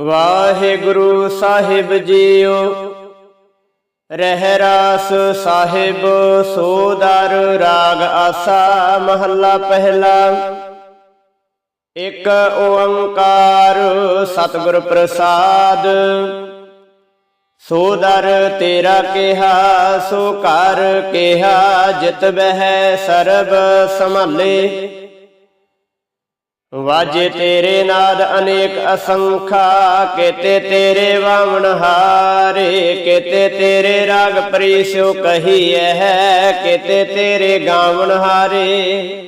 ਵਾਹਿਗੁਰੂ ਸਾਹਿਬ JIO. ਰਹਿ ਰਾਸ ਸਾਹਿਬ ਸੋਦਰ ਰਾਗ ਆਸਾ, ਮਹੱਲਾ ਪਹਿਲਾ। ਇਕ ਓੰਕਾਰ ਸਤਿਗੁਰ ਪ੍ਰਸਾਦ। ਸੋ ਦਰ ਤੇਰਾ ਕਿਹਾ, ਸੋ ਘਰ ਕਿਹਾ, ਜਿਤ ਬਹਿ ਸਰਬ ਸੰਭਾਲੇ। ਵਾਜੇ ਤੇਰੇ ਨਾਦ ਅਨੇਕ ਅਸੰਖਾ, ਕੇਤੇ ਤੇਰੇ ਵਾਵਣ ਹਾਰੇ, ਕੇਤੇ ਤੇਰੇ ਰਾਗ ਪ੍ਰੀਸਿਓ ਕਹੀਐ ਹੈ ਕੇਤੇ ਤੇਰੇ ਗਾਵਣ ਹਾਰੇ।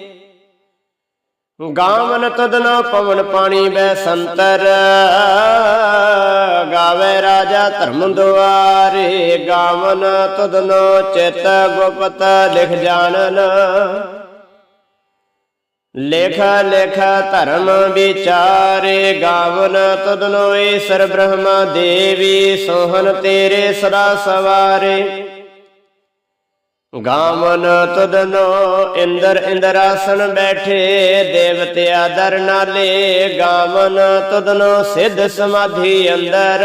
ਗਾਵਨ ਤਦਨ ਪਵਨ ਪਾਣੀ ਬੈ ਸੰਤਰ, ਗਾਵੇ ਰਾਜਾ ਧਰਮ ਦੁਆਰੇ। ਗਾਵਨ ਤਦਨ ਚਿਤ ਗੁਪਤ ਲਿਖ ਜਾਣਨ। ਲੇਖ ਲੇਖ ਧਰਮ ਵਿਚਾਰੇ ਗਾਵਨ ਤਦਨੋ ਈਸ਼ਰ ਬ੍ਰਹਮਾ ਦੇਵੀ ਸੋਹਨ ਤੇਰੇ ਸਦਾ ਸਵਾਰੇ। ਗਾਵਨ ਤਦਨੋ ਇੰਦਰ ਇੰਦਰਾਸਨ ਬੈਠੇ ਦੇਵਤਿਆ ਦਰ ਨਾਲੇ ਗਾਵਨ ਤਦਨੋ ਸਿੱਧ ਸਮਾਧੀ ਅੰਦਰ।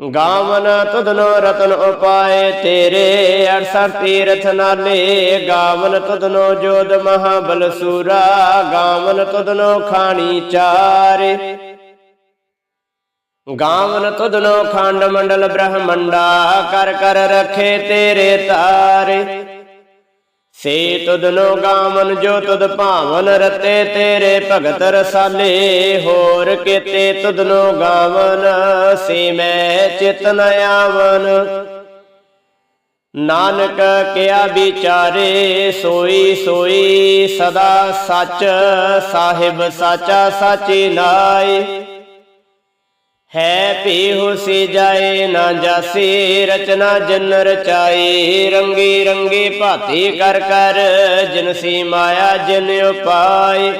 ਗਾਵਨ ਤੁਧਨੋ ਰਤਨ ਉਪਾਏ ਤੇਰੇ ਅਰਸਰ ਤੀਰਥ ਨਾਲੇ। ਗਾਵਨ ਤੁਧਨੋ ਜੋਦ ਮਹਾਬਲ ਸੂਰਾ। ਗਾਵਨ ਤੁਧਨੋ ਖਾਣੀ ਚਾਰੇ। ਗਾਵਨ ਤੁਧਨੋ ਖੰਡ ਮੰਡਲ ਬ੍ਰਹਮੰਡਾ। ਕਰ ਕਰ ਰਖੇ ਤੇਰੇ ਤਾਰੇ। ਸੇ ਤੁਧਨੋ ਗਾਵਨ ਜੋ ਤੁਧ ਭਾਵਨ ਰਤੇ ਤੇਰੇ ਭਗਤ ਰਸਾਲੇ, ਹੋਰ ਕੀਤੇ ਤੁਧਨੋ ਗਾਵਨ ਸੇ ਮੈਂ ਚਿਤਨ ਆਵਨ। ਨਾਨਕ ਕਿਆ ਵਿਚਾਰੇ, ਸੋਈ ਸੋਈ ਸਦਾ ਸੱਚ, ਸਾਹਿਬ ਸਾਚਾ ਸਾਚੀ ਨਾਈ ਹੈ ਪੀ ਹੁਸੀ ਜਾਏ ਨਾ ਜਾਸੀ, ਰਚਨਾ ਜਨ ਰਚਾਈ, ਰੰਗੀ ਰੰਗੀ ਭਾਤੀ ਕਰ ਕਰ ਜਿਨਸੀ ਮਾਇਆ ਜਿਨ ਉਪਾਈ।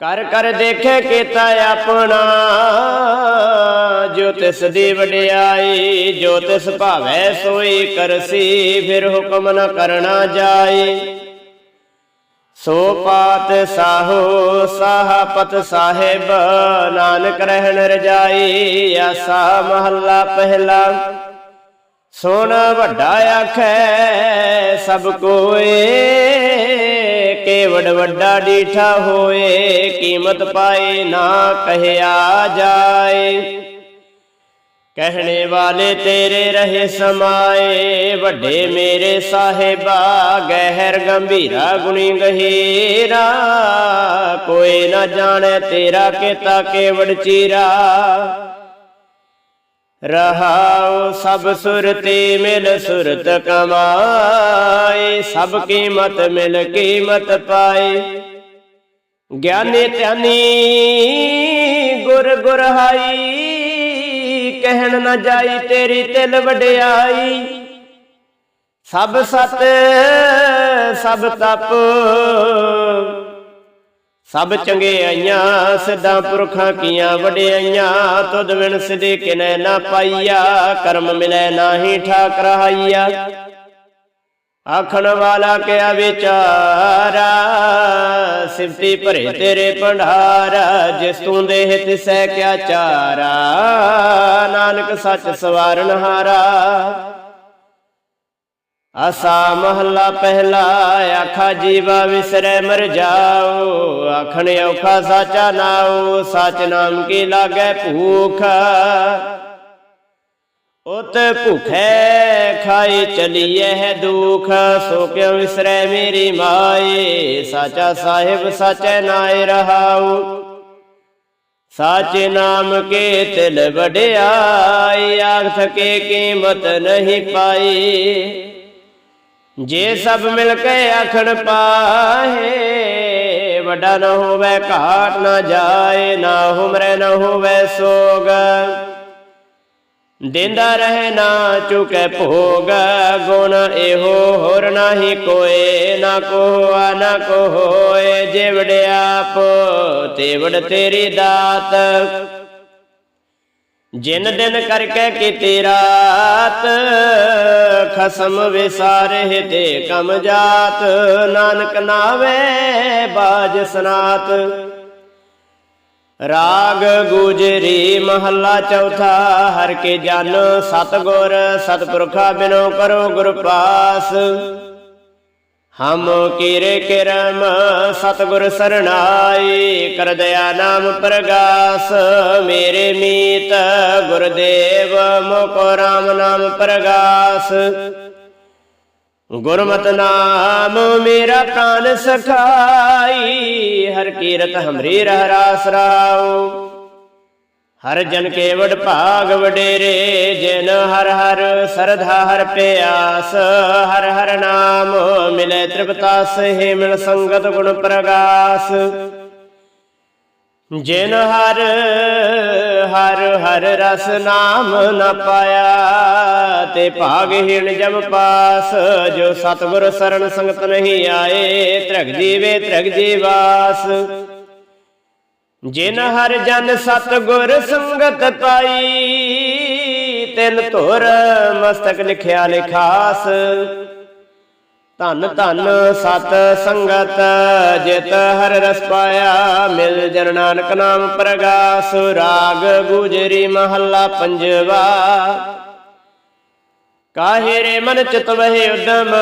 ਕਰ ਕਰ ਦੇਖੇ ਕੀਤਾ ਆਪਣਾ, ਜੋ ਤਿਸ ਦੀ ਵਡਿਆਈ, ਜੋ ਤਿਸ ਭਾਵੈ ਸੋਈ ਕਰਸੀ, ਫਿਰ ਹੁਕਮ ਨ ਕਰਨਾ ਜਾਈ। ਸੋ ਪਾਤ ਸਾਹੋ ਸਾਹਪਤ ਸਾਹਿਬ, ਨਾਨਕ ਰਹਿਣ ਰਜਾਈ, ਆਸਾ ਮਹੱਲਾ ਪਹਿਲਾ। ਸੁਣ ਵੱਡਾ ਆਖੈ, ਸਭ ਕੋਏ, ਕੇਵੜ ਵੱਡਾ ਡੀਠਾ ਹੋਏ, ਕੀਮਤ ਪਾਏ ਨਾ ਕਹਿਆ ਜਾਏ। ਕਹਿਣੇ ਵਾਲੇ ਤੇਰੇ ਰਹੇ ਸਮਾਏ, ਵੱਡੇ ਮੇਰੇ ਸਾਹਿਬਾ, ਗਹਿਰ ਗੰਭੀਰਾ, ਗੁਣੀ ਗਹੀਰਾ। ਕੋਈ ਨਾ ਜਾਣੇ ਤੇਰਾ ਕੀਤਾ ਕੇਵੜ ਚੀਰਾ। ਰਹਾਉ ਸਭ ਸੁਰਤੀ ਮਿਲ ਸੁਰਤ ਕਮਾਏ, ਸਭ ਕੀਮਤ ਮਿਲ ਕੀਮਤ ਪਾਏ। ਗਿਆਨੀ ਧਿਆਨੀ ਗੁਰ ਗੁਰਹਾਈ ਕਹਿਣ ਨਾ ਜਾਈ ਤੇਰੀ ਤਿਲ ਵਡਿਆਈ। ਸਭ ਸਤ, ਸਭ ਤਪ। ਸਭ ਚੰਗਿਆਈਆਂ ਸਿੱਧਾ ਪੁਰਖਾਂ ਕੀਆਂ, ਵਡਿਆਈਆਂ, ਤੁਧ ਵਿਣ ਸਿਧੇ ਕਿਨੈ ਨਾ ਪਾਈਆ, ਕਰਮ ਮਿਲੈ ਨਾਹੀ ਠਾਕ ਰਹਾਈਆ ਆਖਣ ਵਾਲਾ ਕਿਆ ਵਿਚਾਰਾ? ਸਿਫਤੀ ਭਰੇ ਤੇਰੇ ਭੰਡਾਰਾ, ਜਿਸ ਤੂੰ ਦੇਹ ਤਿਸੈ ਕਿਆ ਚਾਰਾ? ਨਾਨਕ ਸੱਚ ਸਵਾਰਨ ਹਾਰਾ। ਆਸਾ ਮਹੱਲਾ ਪਹਿਲਾ, ਆਖਾ ਜੀਵਾ ਵਿਸਰੈ ਮਰ ਜਾਓ। ਆਖਣ ਔਖਾ ਸਾਚਾ ਨਾਉ, ਸਚ ਨਾਮ ਕੀ ਲਾਗੈ ਭੂਖ? ਉਤ ਭੁਖੈ ਖਾਈ ਚਲੀਐ ਹੈ ਦੁਖ, ਸੋ ਕਿਉ ਵਿਸਰੈ ਮੇਰੀ ਮਾਏ ਸਾਚਾ ਸਾਹਿਬ ਸਾਚੈ ਨਾਏ ਰਹਾਉ। ਸਾਚੇ ਨਾਮ ਕੇ ਤਿਲ ਵਡਿਆਈ ਆਖ ਥਕੇ ਕੀਮਤ ਨਹੀਂ ਪਾਈ। ਜੇ ਸਭ ਮਿਲ ਕੇ ਆਖਣ ਪਾਏ ਵੱਡਾ ਨਾ ਹੋਵੇ ਘਾਟ ਨਾ ਜਾਏ, ਨਾ ਹੁਮਰੇ ਨਾ ਹੋਵੇ ਸੋਗ। ਦਿੰਦਾ ਰਹਿ ਨਾ ਚੁਕੈ ਭੋਗ, ਗੁਣ ਇਹੋ ਹੋਰ ਨਾਹੀ ਕੋਏ, ਨਾ ਕੋ ਨਾ ਕੋ ਹੋਏ ਜਿਵੜ ਆਪ, ਤੇਵੜ ਤੇਰੀ ਦਾਤ। ਜਿਨ ਦਿਨ ਕਰਕੇ ਕੀਤੀ ਰਾਤ, ਖਸਮ ਵਿਸਾਰੇ ਤੇ ਕਮ ਜਾਤ। ਨਾਨਕ ਨਾਵੇ ਬਾਜ ਸਨਾਤ। ਰਾਗ ਗੁਜਰੀ ਮਹੱਲਾ ਚੌਥਾ, ਹਰ ਕੇ ਜਨ ਸਤਗੁਰ, ਸਤਪੁਰਖਾ ਬਿਨੋ ਕਰੋ ਗੁਰ ਪਾਸ। ਹਮ ਕਿਰ ਕਿਰਮ ਸਤਗੁਰ ਸਰਣਾਈ, ਕਰ ਦਇਆ ਨਾਮ ਪ੍ਰਗਾਸ। ਮੇਰੇ ਮੀਤ ਗੁਰਦੇਵ, ਮੋਕੋ ਰਾਮ ਨਾਮ ਪ੍ਰਗਾਸ। ਗੁਰਮਤ ਨਾਮ ਮੇਰਾ ਪ੍ਰਾਨ ਸਖਾਈ, ਹਰ ਕੀਰਤ ਹਮਰੀ ਰਹਿ ਰਾਉ। ਹਰ ਜਨ ਕੇ ਵਡ ਭਾਗ ਵਡੇਰੇ, ਜਿਨ ਹਰ ਹਰ ਸਰਧਾ ਹਰ ਪਿਆਸ, ਹਰ ਹਰ ਨਾਮ ਮਿਲੇ ਤ੍ਰਿਪਤਾ ਸਹਿ ਮਿਲ ਸੰਗਤ ਗੁਣ ਪ੍ਰਗਾਸ। ਜਿਨ ਹਰ ਹਰ ਹਰ ਰਸ ਨਾਮ ਨ ਪਾਇਆ, ਤੇ ਭਾਗਹੀਣ ਜਮ ਪਾਸ, ਜੋ ਸਤਿਗੁਰ ਸਰਣ ਸੰਗਤ ਨਹੀਂ ਆਏ, ਤ੍ਰਗ ਜੀਵੇ ਤ੍ਰਗ ਜੀਵਾਸ। ਜਿਨ ਹਰ ਜਨ ਸਤਿਗੁਰ ਸੰਗਤ ਪਾਈ, ਤਿਨ ਧੁਰ ਮਸਤਕ ਲਿਖਿਆ ਲਿਖਾਸ। ਧਨ ਧਨ ਸਤ ਸੰਗਤ, ਜਿਤ ਹਰ ਰਸ ਪਾਇਆ, ਮਿਲ ਜਨ ਨਾਨਕ ਨਾਮ ਪ੍ਰਗਾਸ, ਰਾਗ ਗੁਜਰੀ ਮਹੱਲਾ ਪੰਜਵਾ। ਕਾਹੇ ਰੇ ਮਨ ਚਿਤ ਵਹਿ ਉਦਮ,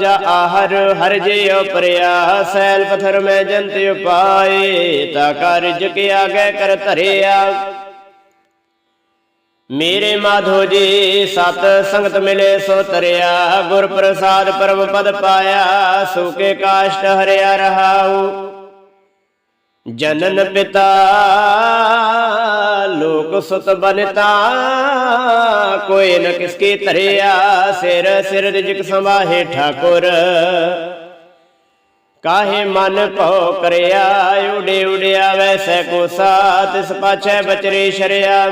ਜਾ ਆਹਰ ਹਰ ਜੇ ਪ੍ਰਿਆ ਸੈਲ ਪਥਰ ਮੈਂ ਜੰਤ ਉਪਾਏ, ਤਾ ਕਾਰਜ ਕੇ ਆਗੇ ਕਰ ਧਰਿਆ। ਮੇਰੇ ਮਾਧੋ ਜੀ, ਸਤ ਸੰਗਤ ਮਿਲੇ ਸੋ ਤਰਿਆ, ਗੁਰ ਪ੍ਰਸਾਦ ਪਰਮ ਪਦ ਪਾਇਆ ਸੁਕੇ ਕਾਸ਼ਟ ਹਰਿਆ ਰਹਾਉ। ਜਨਨ ਪਿਤਾ, ਲੋਕ ਸੁਤ ਬਨਤਾ, ਕੋਈ ਨ ਕਿਸਕੀ ਧਰਿਆ, ਸਿਰ ਸਿਰ ਰਿਜਕ ਸੰਭਾਹੇ ਠਾਕੁਰ। ਕਾਹੇ ਮਨ ਭਉ ਕਰਿਆ, ਉਡੇ ਉਡਿਆ, ਵੈਸੈ ਕੋ ਸਾਤ ਇਸ ਪਾਛੈ ਬਚਰੇ ਸ਼ਰਿਆ।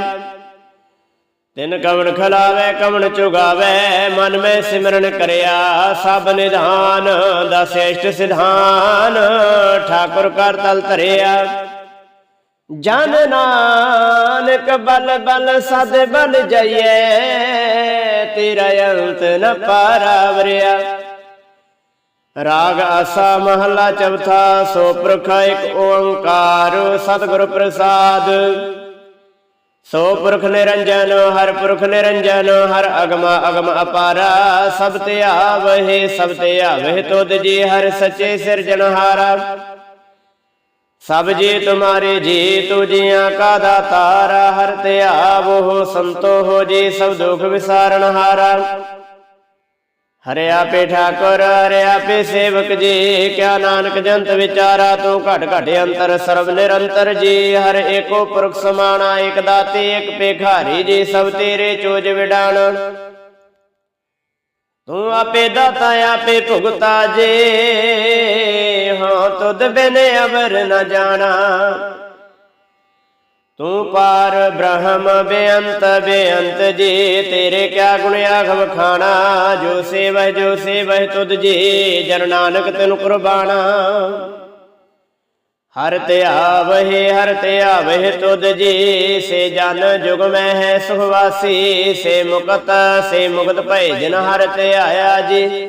ਤਿਨ ਕਵਣ ਖਲਾਵੇ, ਕਵਣ ਚੁਗਾਵੇ, ਮਨ ਮੈਂ ਸਿਮਰਨ ਕਰਿਆ। ਸਭ ਨਿਧਾਨ ਦਾ ਸ੍ਰੇਸ਼ਟ ਸਿਧਾਨ ਠਾਕੁਰ ਕਰ ਤਲ ਧਰਿਆ। ਜਨ ਨਾਨਕ ਬਲ ਬਲ ਸਦ ਬਲ ਜਈਏ, ਤੇਰਾ ਅੰਤ ਨ ਪਾਰਾਵਰਿਆ। ਰਾਗ ਆਸਾ ਮਹੱਲਾ ਚੌਥਾ, ਸੋ ਪ੍ਰਖਾ ਇੱਕ ਓੰਕਾਰ, ਸਤਿਗੁਰ ਪ੍ਰਸਾਦ। ਸੋ ਪੁਰਖ ਨਿਰੰਜਨ, ਹਰ ਪੁਰਖ ਨਿਰੰਜਨ, ਹਰ ਅਗਮ ਅਗਮ ਅਪਾਰਾ, ਸਭ ਤੇ ਆਵਹਿ, ਸਭ ਤੇ ਆਵਹਿ ਤੁਧ ਜੀ, ਹਰ ਸੱਚੇ ਸਿਰਜਣਹਾਰਾ ਸਭ ਜੀ ਤੁਮਾਰੇ ਜੀ ਤੂ ਜੀਆਂ ਕਾ ਦਾਤਾਰਾ, ਹਰ ਤੇ ਆਵੋ, ਸੰਤੋ ਹੋ ਜੀ, ਸਭ ਦੁਖ ਵਿਸਾਰਨ ਹਾਰਾ ਹਰਿ ਆਪੇ ਠਾਕੁਰ ਹਰਿ ਆਪੇ ਸੇਵਕ ਜੀ, ਕਿਆ ਨਾਨਕ ਜੰਤ ਵਿਚਾਰਾ, ਤੂੰ ਘਟ ਘਟ ਅੰਤਰ ਸਰਬ ਨਿਰੰਤਰ ਜੀ। ਹਰ ਏਕੋ ਪੁਰਖ ਸਮਾਨਾ ਏਕ ਦਾਤੇ ਏਕ ਪੇਖਾਰੀ ਜੀ, ਸਭ ਤੇਰੇ ਚੋਜ ਵਿਡਾਣ। ਤੂੰ ਆਪੇ ਦਾਤਾ, ਆਪੇ ਭੁਗਤਾ ਜੇ। ਹਾਂ, ਤੁਧ ਬਿਨ ਅਵਰ ਨ ਜਾਣਾ। ਤੂੰ ਪਾਰ ਬ੍ਰਹਮ ਬੇਅੰਤ ਬੇਅੰਤ ਜੀ, ਤੇਰੇ ਕਿਆ ਗੁਣ ਆਖਵ ਖਾਣਾ? ਜੋ ਸੇਵਹਿ ਜੋ ਸੇਵਹਿ ਤੁਧ ਜੀ, ਜਨ ਨਾਨਕ ਤੈਨੂੰ ਕੁਰਬਾਨਾ। ਹਰ ਤੇ ਆਵਹਿ, ਹਰ ਤੇ ਆਵਹਿ ਤੁਧ ਜੀ, ਸੇ ਜਨ ਜੁਗ ਮੈਂ ਹੈ ਸੁਖਵਾਸੀ, ਸੇ ਮੁਕਤ ਸੇ ਮੁਕਤ ਭੈ ਜਿਨ ਹਰ ਤੇ ਜੀ।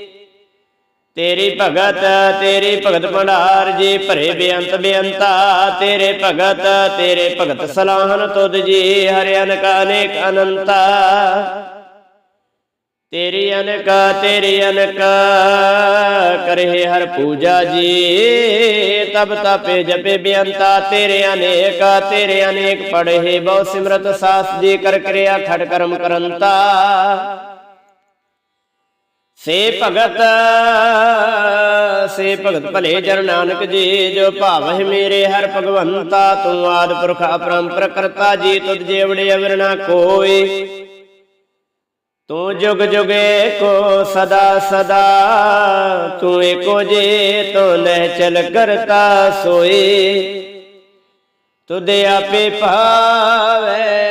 ਤੇਰੀ ਭਗਤ ਤੇਰੀ ਭਗਤ ਭੰਡਾਰ ਜੀ ਭਰੇ ਬੇਅੰਤ ਬੇਅੰਤਾ। ਤੇਰੇ ਭਗਤ ਤੇਰੇ ਭਗਤ ਸਲਾਹਨ ਤੁਧ ਜੀ, ਹਰਿ ਅਨਕ, ਅਨੇਕ ਅਨੰਤਾ। ਤੇਰੀ ਅਨਕ ਤੇਰੀ ਅਨਕ, ਕਰੇ ਹਰ ਪੂਜਾ ਜੀ। ਤਬ ਤਪੇ ਜਪੇ ਬੇਅੰਤਾ। ਤੇਰੇ ਅਨੇਕ ਤੇਰੇ ਅਨੇਕ, ਪੜ੍ਹੇ ਬਹੁ ਸਿਮਰਤ ਸਾਸ ਜੀ, ਕਰ ਕਿਰਿਆ ਖੜ ਕਰਮ ਕਰੰਤਾ। ਸੇ ਭਗਤ ਸੇ ਭਗਤ ਭਲੇ ਜਨ ਨਾਨਕ ਜੀ, ਜੋ ਭਾਵਹਿ ਮੇਰੇ ਹਰ ਭਗਵੰਤਾ, ਤੂੰ ਆਦ ਪੁਰਖ ਅਪਰੰਪਰ ਕਰਤਾ ਜੀ, ਤੁਧ ਜੇਵੜੇ ਅਵਰਣਾ ਕੋਈ। ਤੂੰ ਜੁਗ ਜੁਗੇ ਕੋ ਸਦਾ ਸਦਾ, ਤੂੰ ਏਕੋ ਜੇ ਤੂੰ ਨਹਿ ਚਲ ਕਰਤਾ ਸੋਈ। ਤੁਧ ਆਪੇ ਭਾਵੈ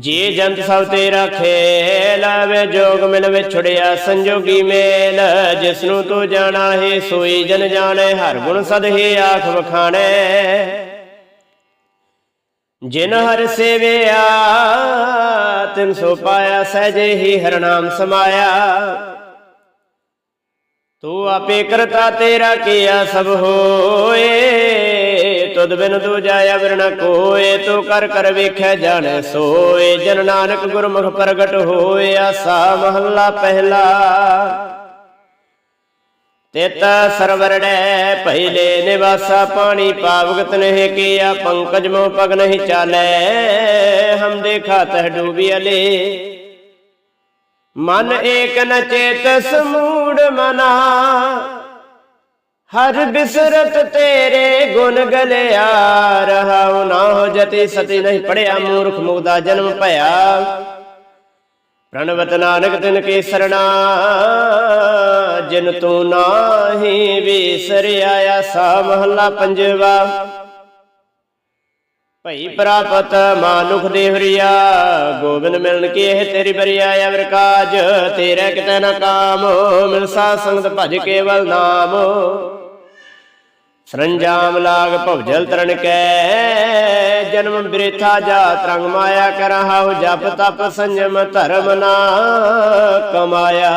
ਜੀ ਜੰਤ ਸਭ ਤੇਰਾ ਖੇਲ ਵੇ ਜੋਗ ਮਿਲ ਵਿਛੜਿਆ ਸੰਜੋਗੀ ਮੇਲ। ਜਿਸ ਨੂੰ ਤੂੰ ਜਾਣਾ ਹੈ, ਸੋਈ ਜਨ ਜਾਣੇ, ਹਰ ਗੁਣ ਸਦ ਹੀ, ਆਖ ਵਖਾਣੇ। ਜਿਨ ਹਰ ਸੇਵਿਆ, ਤਿਨ ਸੋ ਪਾਇਆ, ਸਹਿਜੇ ਹੀ ਹਰਨਾਮ ਸਮਾਇਆ। ਤੂੰ ਆਪੇ ਕਰਤਾ ਤੇਰਾ ਕੀਆ ਸਭ ਹੋਏ। ਤੁਧ ਬਿਨ ਦੂਜਾ ਅਵਰ ਕੋਏ, ਤੂੰ ਕਰ ਕਰ ਵੇਖੈ ਜਾਣੈ ਸੋਏ। ਜਨ ਨਾਨਕ ਗੁਰਮੁਖ ਪ੍ਰਗਟ ਹੋਏ, ਆਸਾ ਮਹੱਲਾ ਪਹਿਲਾ। ਤਿਤ ਸਰਵਰੜੈ ਪਹਿਲੇ ਨਿਵਾਸਾ ਪਾਣੀ, ਪਾਵਗਤ ਨਹਿ ਕੀਆ, ਪੰਕਜ ਮੋ ਪਗ ਨਹੀਂ ਚਾਲੈ। ਹਮ ਦੇਖਾ ਤਹ ਡੂਬੀ ਅਲੇ। ਮਨ ਏਕ ਨ ਚੇਤਸ ਮੂੜ ਮਨਾ। ਹਰ ਬਿਸਰਤ ਤੇਰੇ ਗੁਣ ਗਲਿਆ ਰਹਾਉ ਨਾ ਹੋ ਜਤੀ ਸਤੀ ਨਹੀਂ ਪੜਿਆ, ਮੂਰਖ ਮੁਗਦਾ ਜਨਮ ਭਇਆ। ਪ੍ਰਣਵਤ ਨਾਨਕ ਤਿਨ ਕੇ ਸਰਣਾ ਜਿਨ ਤੂੰ ਨਾਹੀ ਵਿਸਰਿਆ, ਆਸਾ ਮਹੱਲਾ ਪੰਜਵਾ। ਭਈ ਪ੍ਰਾਪਤ ਮਾਨੁਖ ਦੇ ਹਰੀਆ ਗੋਬਿੰਦ ਮਿਲਨ ਕੀ ਇਹ ਤੇਰੀ ਬਰੀਆ, ਅਵਰ ਕਾਜ ਤੇਰੇ ਕਿਤੇ ਨਾ ਕਾਮ ਮਿਲ ਸੰਗਤ ਭਜ ਕੇਵਲ ਨਾਮ। ਸਰੰਜਾਮ ਲਾਗ ਭਵਜਲ ਤਰਨ ਕੈ। ਜਨਮ ਬ੍ਰਿਥਾ ਜਾ ਤਰੰਗ ਮਾਇਆ ਕਰਹਾਉ ਜਪ ਤਪ ਸੰਜਮ ਧਰਮ ਨਾ ਕਮਾਇਆ।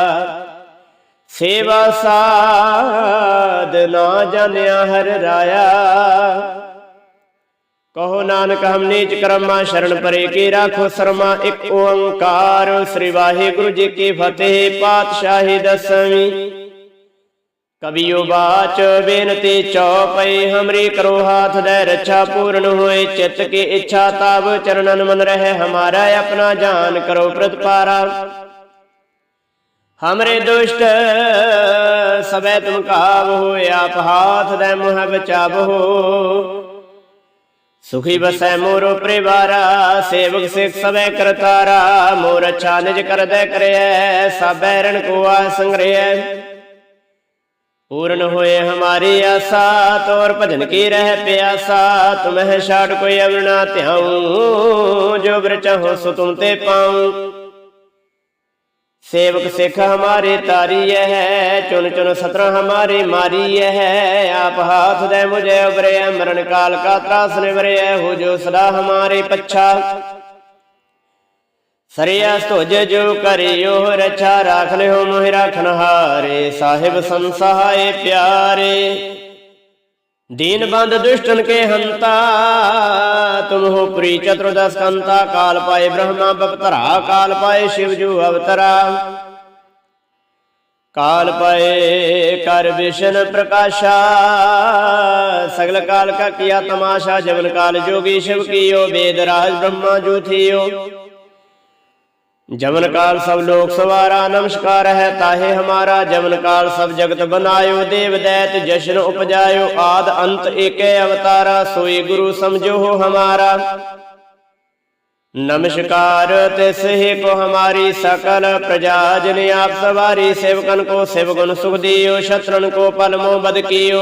ਸੇਵਾ ਸਾਧ ਨਾ ਜਾਣਿਆ ਹਰ ਰਾਇਆ। ਕਹੋ ਨਾਨਕ ਹਮ ਨੀਚ ਕਰਮਾ ਸ਼ਰਨ ਪਰੇ ਕੀ ਰਾਖੋ ਸਰਮਾ ਇੱਕ ਓੰਕਾਰ। ਸ੍ਰੀ ਵਾਹਿਗੁਰੂ ਜੀ ਕੀ ਫਤਿਹ ਪਾਤਸ਼ਾਹੀ ਦਸਵੀਂ। ਕਬੀਓ ਬਾਚ ਬੇਨਤੀ ਚੌਪਈ, ਹਮਰੀ ਕਰੋ ਹਾਥ ਦੇ ਰੱਛਾ ਪੂਰਨ ਹੋਏ, ਚਿੱਤ ਕੀ ਇੱਛਾ ਤਬ ਚਰਨਨ ਮਨ ਰਹੇ, ਹਮਾਰਾ ਆਪਣਾ ਜਾਨ ਕਰੋ ਪ੍ਰਤਪਾਰਾ। ਹਮਰੇ ਦੁਸ਼ਟ ਸਬੈ ਤੁਮ ਕਾਬ ਹੋਏ, ਆਪ ਹਾਥ ਦੇ ਮੁਹ ਬਚਾਵੋ। ਸੁਖੀ ਬਸੈ ਮੋਰੋ ਪਰਿਵਾਰਾ, ਸੇਵਕ ਸਿਖ ਸਭੈ ਕਰਤਾਰਾ, ਮੋਰ ਅੱਛਾ ਨਿਜ ਕਰਦੈ ਕਰਿਐ ਸਭੈ ਰਣ ਕੋ ਆ ਸੰਗਰਿਐ। पूर्ण होए हमारी आशा तोर भजन की रह प्यासा तुमह छाड़ कोई अवर ना त्याऊं जो बर चाहो सो तुम ते पाऊं सेवक सिख हमारे तारी है चुन चुन सतरा हमारे मारी है आप हाथ दे मुझे उबरे मरण काल का त्रास निवरे हो जो सदा हमारे पच्छा ਸਰਿਆ ਧੁਜ ਜੋ ਕਰਿਓ ਰਛਾ ਰਾਖ ਲਿਓ ਮੋਹਿ ਰਾਖਨ ਹਾਰੇ, ਸਾਹਿਬ ਸੰਸਹਾਏ ਪਿਆਰੇ। ਦੀਨ ਬੰਦ ਦੁਸ਼ਟਨ ਕੇ ਹੰਤਾ, ਤੁਮ ਹੋ ਪ੍ਰੀ ਚਤੁਰਦਸ ਕੰਤਾ, ਕਾਲ ਪਾਏ ਬ੍ਰਹਮਾ ਬਪਤਰਾ ਕਾਲ ਪਾਏ ਸ਼ਿਵ ਜੂ ਅਵਤਰਾ। ਕਾਲ ਪਾਏ ਕਰ ਵਿਸ਼ਨ ਪ੍ਰਕਾਸ਼ਾ, ਸਗਲ ਕਾਲ ਕਾ ਕੀਆ ਤਮਾਸ਼ਾ, ਜਵਨ ਕਾਲ ਜੋਗੀ ਸ਼ਿਵ ਕੀਓ, ਵੇਦ ਰਾਜ ਬ੍ਰਹਮਾ ਜੂ ਥੀਓ। जमन काल सब लोक सवारा नमस्कार है ताहे हमारा जमन काल सब जगत बनायो देव दैत जशन उपजायो आद अंत एके अवतारा सोई गुरु समझो हो हमारा नमस्कार तिस ही को हमारी सकल प्रजा जन आप सवारी सेवकन को सेवगुण सुख दियो शत्रन को पलमो बद कियो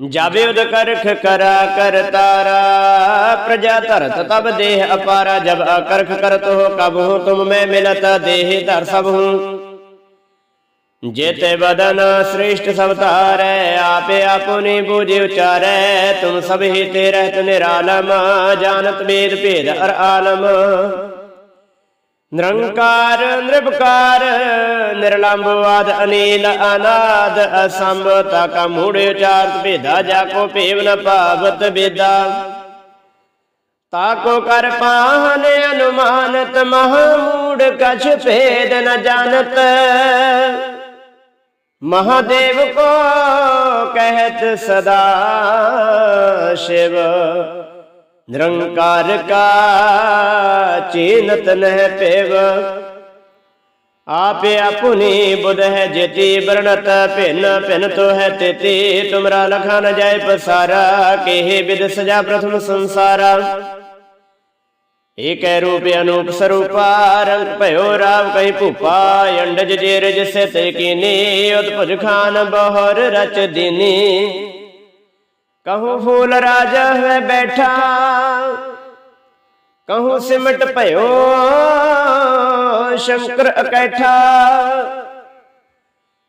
ਜਾਬੇ ਉਦ ਕਰਖ ਕਰਾ, ਕਰ ਤਾਰਾ। ਪ੍ਰਜਾ ਧਰਤ ਤਬ ਦੇਹ ਅਪਾਰਾ, ਜਬ ਅਕਰਖ ਕਰਤ ਹੋ ਕਬ ਹੂੰ, ਤੁਮ ਮੈਂ ਮਿਲਤ ਦੇਹ ਧਰ ਸਭ ਹੂੰ। ਜੇਤੇ ਬਦਨ ਸ੍ਰੇਸ਼ਟ ਸਭ ਧਾਰੈ, ਆਪੇ ਆਪੁਨੀ ਬੂਝੇ ਉਚਾਰੈ। ਤੁਮ ਸਭ ਹੀ ਤੇ ਰਹਿਤ ਨਿਰਾਲਮ, ਜਾਣਤ ਵੇਦ ਭੇਦ ਅਰ ਆਲਮ। ਨਿਰੰਕਾਰ ਨਿਰਭਕਾਰ ਨਿਰਲੰਭਵਾਦ ਅਨੀਲ ਅਨਾਦ ਅਸੰਭ, ਤਾਕਾ ਮੂੜ ਉਚਾਰਤ ਭੇਦਾ, ਜਾ ਕੋ ਭੇਵ ਨ ਭਾਵਤ ਬੇਦਾ ਤਾਕੋ ਕਰ ਪਾਹਨ ਅਨੁਮਾਨਤ ਮਹਮੂੜ ਕਛ ਭੇਦ ਨ ਜਾਣਤ। ਮਹਾਦੇਵ ਕੋ ਕਹਿਤ ਸਦਾ ਸ਼ਿਵ। ਨਿਰੰਕਾਰ ਕਾ ਚੀਨਤ ਨਹਿ ਪੇਵ ਆਪੇ ਆਪੁਨੀ ਬੁਧ ਹੈ ਜੇਤੀ ਬਰਣਤ ਭਿਨ ਭਿਨ ਤੋ ਹੈ ਤੇਤੀ ਤੁਮਰਾ ਲਖਾ ਨ ਜਾਏ ਪਸਾਰਾ ਕੇਹ ਬਿਦ ਸਜਾ ਪ੍ਰਥਮ ਸੰਸਾਰਾ ਏਕੈ ਰੂਪ ਅਨੂਪ ਸਰੂਪਾ ਰੰਗ ਭਇਓ ਰਾਵ ਕਹੀ ਭੂਪਾ ਅੰਡਜ ਜੇਰਜ ਸਿਤ ਕੀਨੀ ਉਤਪੁਜ ਖਾਨ ਬਹਰ ਰਚ ਦੀਨੀ ਕਹੂੰ ਫੂਲ ਰਾਜਾ ਹੈ ਬੈਠਾ ਕਹੂੰ ਸਿਮਟ ਭਇਓ ਸ਼ੰਕਰ ਇਕੱਠਾ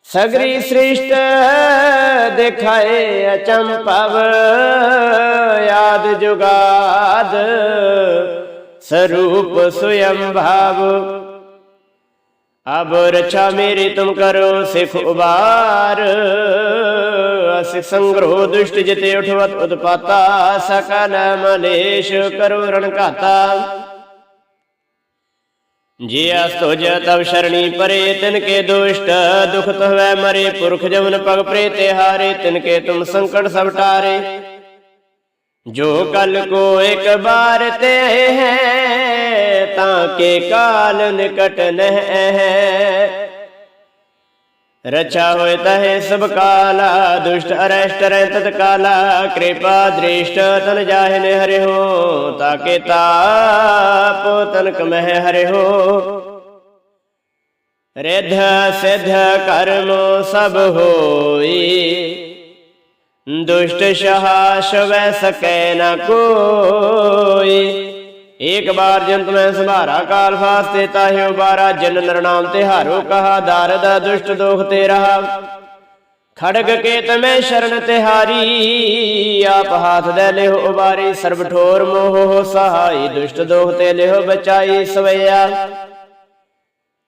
ਸਗਰੀ ਸ੍ਰਿਸ਼ਟ ਦਿਖਾਏ ਅਚੰਪਵ ਯਾਦ ਜੁਗਾਦ ਸਰੂਪ ਸੁਯੰ ਭਾਵ ਅਬ ਰਛਾ ਮੇਰੀ ਤੁਮ ਕਰੋ ਸਿਖ ਉਬਾਰ ਅਸਿ ਸੰਗ੍ਰਹ ਦੁਸ਼ਟ ਜਿਤੇ ਉਠਵਤ ਉਤਪਾਤਾ ਸਕਲ ਮਲੇਸ਼ ਕਰੋ ਰਣ ਘਾਤਾ। ਜੀ ਅਸਤੁਜ ਤਵ ਸ਼ਰਣੀ ਪਰੇ ਤਿਨ ਕੇ ਦੁਸ਼ਟ ਦੁਖ ਤਹਵੈ ਮਰੇ, ਪੁਰਖ ਜਮਨ ਪਗ ਪ੍ਰੇ, ਤੇ ਹਾਰੇ ਤਿਨ ਕੇ ਤੁਮ ਸੰਕਟ ਸਭ ਟਾਰੇ। ਜੋ ਕਲ ਕੋ ਇੱਕ ਬਾਰ ਤੇ ਹੈ, ਤਾਂ ਕੇ ਕਾਲ ਨਿਕਟ ਨਹਿ ਰਚਾ ਹੋਇ ਤਹੇ ਸਭ ਕਾਲਾ ਦੁਸ਼ਟ ਅਰਸ਼ਟ ਰਹਿ ਤਤ ਕਾਲਾ ਕਿਰਪਾ ਦ੍ਰਿਸ਼ਟ ਤਨ ਜਾਹਿ ਨੇ ਹਰਿ ਹੋ ਤਾਕੇ ਤਾਪ ਤਨਕ ਮਹਿ ਹਰਿ ਹੋ ਰਿਧ ਸਿਧ ਕਰਮ ਸਭ ਹੋਈ ਦੁਸ਼ਟ ਸ਼ਹਾ ਸ਼ਵੈ ਸਕੈ ਨ ਕੋਈ ਏਕ ਬਾਰ ਜੰਤ ਮੈਂ ਸੰਭਾਰਾ ਕਾਲ ਫਾਸਤੇ ਤਾਹਿਓ ਬਾਰਾ, ਜਨ ਨਰਨਾਮ ਤੇ ਹਾਰੋ ਕਹਾ ਦਾਰਦ ਦੁਸ਼ਟ ਦੋਖ ਤੇ ਰਹਾ ਖੜਗ ਕੇਤ ਮੈਂ ਸ਼ਰਨ ਤਿਹਾਰੀ ਆਪ ਹਾਥ ਦੇ ਲਿਹੋ ਉਬਾਰੀ, ਸਰਬ ਠੋਰ ਮੋਹ ਸਹਾਈ ਦੁਸ਼ਟ ਦੋਖ ਤੇ ਲਿਹੋ ਬਚਾਈ ਸਵਈਆ।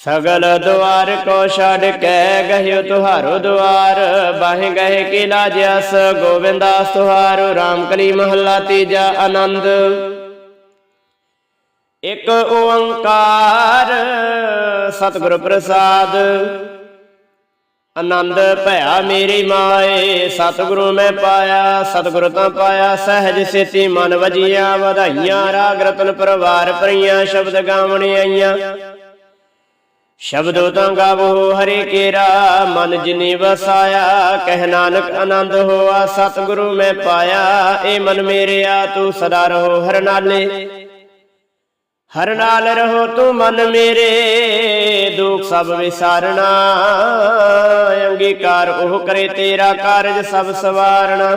ਸਗਲ ਦੁਆਰ ਕੋ ਛੱਡ ਕੇ ਗਹਿਓ ਤੁਹਾਰੋ ਦੁਆਰ। ਬਾਹੇ ਗਏ ਕੀ ਲਾਜਸ ਗੋਬਿੰਦਾਸ ਤੁਹਾਰੋ RAM ਕਲੀ ਮਹੱਲਾ ਤੀਜਾ ਆਨੰਦ। ਇਕ ਓੰਕਾਰ ਸਤਿਗੁਰ ਪ੍ਰਸਾਦ। ਆਨੰਦ ਭਇਆ ਮੇਰੀ ਮਾਏ, ਸਤਿਗੁਰੂ ਮੈਂ ਪਾਇਆ, ਸਤਿਗੁਰ ਤਾਂ ਪਾਇਆ, ਸਹਿਜ ਸੇਤੀ ਮਨ ਵਜੀਆਂ, ਵਧਾਈਆਂ, ਰਾਗ ਰਤਨ ਪਰਵਾਰ ਪਰੀਆਂ ਸ਼ਬਦ ਗਾਵਣ ਆਈਆਂ। ਸ਼ਬਦੋ ਤਾਂ ਗਾਵੋ ਹਰੇ ਕੇਰਾ, ਮਨ ਜਿਨੀ ਵਸਾਇਆ, ਕਹਿ ਨਾਨਕ ਆਨੰਦ ਹੋਆ, ਸਤਿਗੁਰੂ ਮੈਂ ਪਾਇਆ, ਏ ਮਨ ਮੇਰਿਆ, ਤੂੰ ਸਦਾ ਰਹੋ ਹਰ ਨਾਲੇ। ਹਰ ਨਾਲ ਰਹੋ ਤੂੰ ਮਨ ਮੇਰੇ, ਦੁਖ ਸਭ ਵਿਸਾਰਣਾ ਅੰਗੀਕਾਰ ਉਹ ਕਰੇ ਤੇਰਾ ਕਾਰਜ ਸਭ ਸਵਾਰਣਾ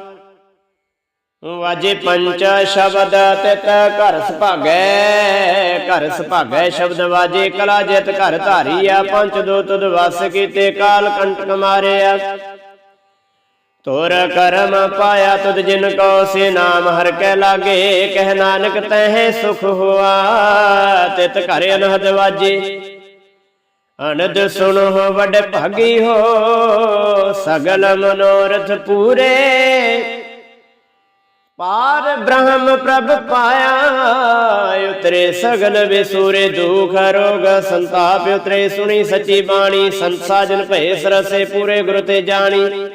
ਵਾਜੇ ਪੰਚ ਸ਼ਬਦ ਤਿਤ ਘਰ ਸੁਭਾਗੈ ਘਰ ਸੁਭਾਗੈ ਸ਼ਬਦ ਵਾਜੇ ਕਲਾ ਜਿਤ ਘਰ ਧਾਰੀਆ, ਪੰਚ ਦੋ ਤੁਧ ਵਸ ਕੀਤੇ ਕਾਲ ਕੰਟਕ ਮਾਰਿਆ। ਤੋਰ ਕਰਮ ਪਾਇਆ ਤੁਧ ਜਿਨ ਕੋ ਸੇ ਨਾਮ ਹਰ ਕੈ ਲਾਗੇ, ਕਹਿ ਨਾਨਕ ਤਹਿ ਸੁਖ ਹੁਆ, ਤਿਤ ਘਰ ਅਨਹਦ ਵਾਜੇ। ਅਨੰਦ ਸੁਣੋ ਵੱਡ ਭਾਗੀ ਹੋ, ਸਗਲ ਮਨੋਰਥ ਪੂਰੇ ਪਾਰ ਬ੍ਰਹਮ ਪ੍ਰਭ ਪਾਇਆ, ਉਤਰੇ ਸਗਲ ਵਿਸੂਰੇ ਦੁਖ ਰੋਗ, ਸੰਤਾਪ ਉਤਰੇ ਸੁਣੀ ਸੱਚੀ ਬਾਣੀ ਸੰਤ ਸਾਜਨ ਭਏ ਸਰਸੇ ਪੂਰੇ ਗੁਰੂ ਤੇ ਜਾਣੀ।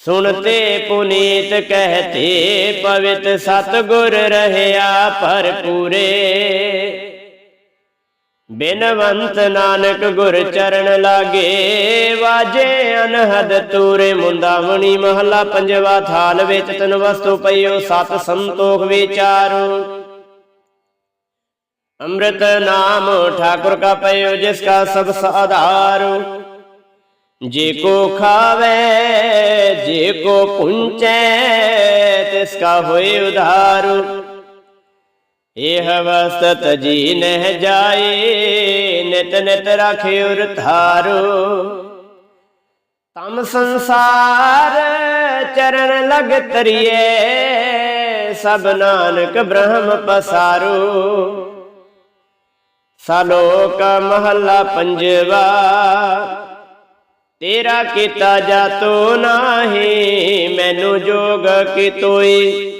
ਸੁਣਤੇ ਪੁਨੀਤ ਕਹਤੇ, ਪਵਿੱਤ ਸਤਗੁਰ ਰਹਿਆ ਭਰਪੂਰੇ। ਬਿਨਵੰਤ ਨਾਨਕ ਗੁਰ ਚਰਨ ਲਾਗੇ, ਵਾਜੇ ਅਨਹਦ ਤੂਰੇ ਮੁੰਦਾਵਣੀ ਮਹੱਲਾ ਪੰਜਵਾ ਥਾਲ ਵਿੱਚ ਤਨ ਵਸਤੂ ਪਈਓ, ਸਤ ਸੰਤੋਖ ਵਿਚਾਰੋ। ਅੰਮ੍ਰਿਤ ਨਾਮ ਠਾਕੁਰ ਕਾ ਪਈਓ, ਜਿਸ ਕਾ ਸਭ ਸਾਧਾਰੋ। ਜੇ ਕੋ ਖਾਵੇ, ਜੇ ਕੋ ਪੁੰਚੈ, ਤਿਸ ਕਾ ਹੋਏ ਉਧਾਰੂ। ਇਹ ਅਵਸਥਤ ਜੀ ਨਹਿ ਜਾਏ, ਨਿਤ ਨਿਤ ਰਾਖੇ ਉਰ ਧਾਰੋ। ਤਮ ਸੰਸਾਰ ਚਰਨ ਲਗ ਤਰੀਏ, ਸਭ ਨਾਨਕ ਬ੍ਰਹਮ ਪਸਾਰੋ। ਸਲੋਕ ਮਹੱਲਾ ਪੰਜਵਾ, ਤੇਰਾ ਕੀਤਾ ਜਾਤੋ ਨਾਹੀ, ਮੈਨੂੰ ਜੋਗ ਕੀ ਤੋਈ।